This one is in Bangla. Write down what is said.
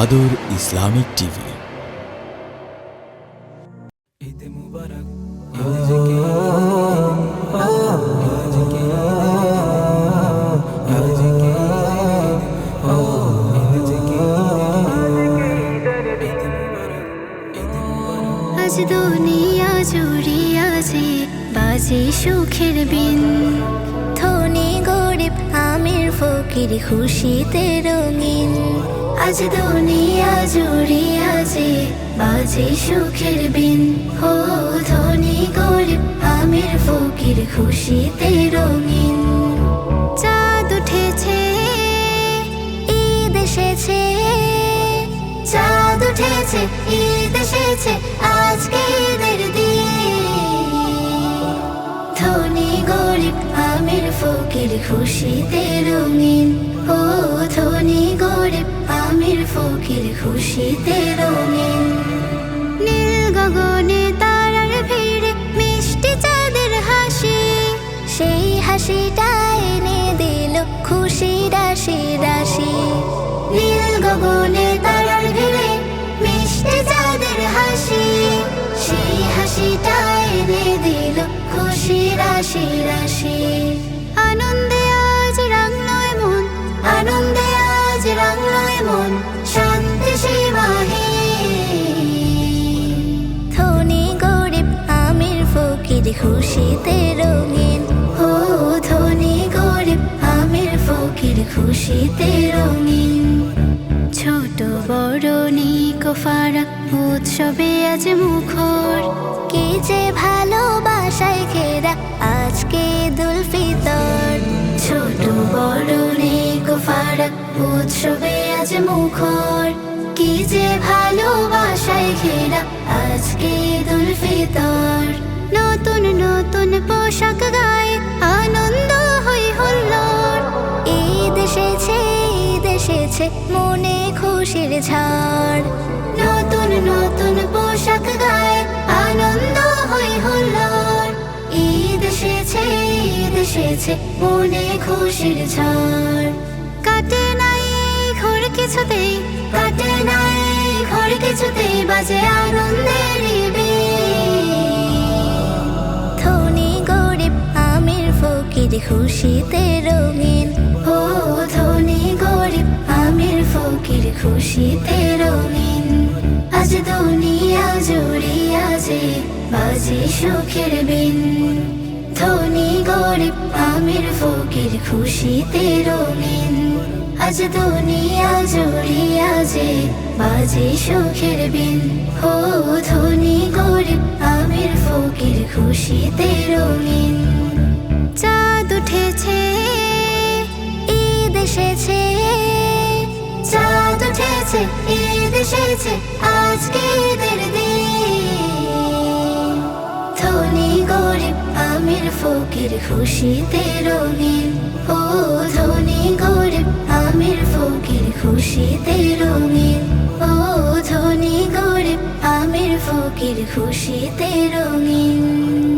আদর ইসলামিক টিভি। আজ দুনিয়া জুড়ে আছে বাজে সুখের বিন ধনী গরিব আমির ফকির খুশিতে রঙিন। আজ দুনিয়া জুড়ে আছে বাজে সুখের বিন। হো ধনী গরিব, আমির ফকির খুশিতে রঙিন। চাঁদ উঠেছে, ঈদ এসেছে। চাঁদ উঠেছে, ঈদ এসেছে, আজকে ঈদের দিন। ধনী গরিব আমির ফকির খুশিতে রঙিন। ও ধনী গরিব আমির ফকির খুশিতে রঙিন। নীল গগনে তারার ভিড়ে মিষ্টি চাঁদের হাসি। সেই হাসিটা এনে দিল খুশি রাশি রাশি আজ রাঙলয় মন শান্তি সীমাহীন ধনী গরিব আমির ফকির খুশিতে রঙিন। ও ধনী গরিব আমির ফকির খুশিতে রঙিন। ছোট বড় নিকো ফারাক উৎসবে আজ মুখর। কি যে ভালোবাসায় ঘেরা আজকে দুল ফিতর ছোট উৎসবে আজ মুখর। কি যে ভালোবাসায় ঘেরা আজকে দুল ফিতর। নতুন নতুন পোশাক গায়ে আনন্দ হই হুল্লোড়। ঈদ এসেছে ঈদ এসেছে, মনে খুশির ঝড়। নতুন নতুন পোশাক গায়ে আনন্দ হই হুল্লোড়। ঈদ এসেছে ঈদ এসেছে, মনে খুশির ঝড়। কাটে ঘর কিছুতেই কাটে নাই, ঘর কিছুতেই বাজে আনন্দের। ধনী গরিব, আমির ফকির, খুশিতে রঙিন। ও ধনী গরিব, আমির ফকির, খুশিতে রঙিন। আজ দুনিয়া জুড়ে আছে বাজে সুখের বিন। ধনী গরিব, আমির ফকির, খুশিতে রঙিন। আজ দুনিয়া জুড়ে আছে বাজে সুখের বিন। ও ধনী গরিব, আমির ফকির, খুশিতে রঙিন। চাঁদ উঠেছে, ঈদ এসেছে। চাঁদ উঠেছে, ঈদ এসেছে আজকে ঈদের দিন। আমির ফকির খুশিতে রঙিন, ও ধনী গরিব আমির ফকির খুশিতে রঙিন, ও ধনী গরিব আমির ফকির খুশিতে রঙিন।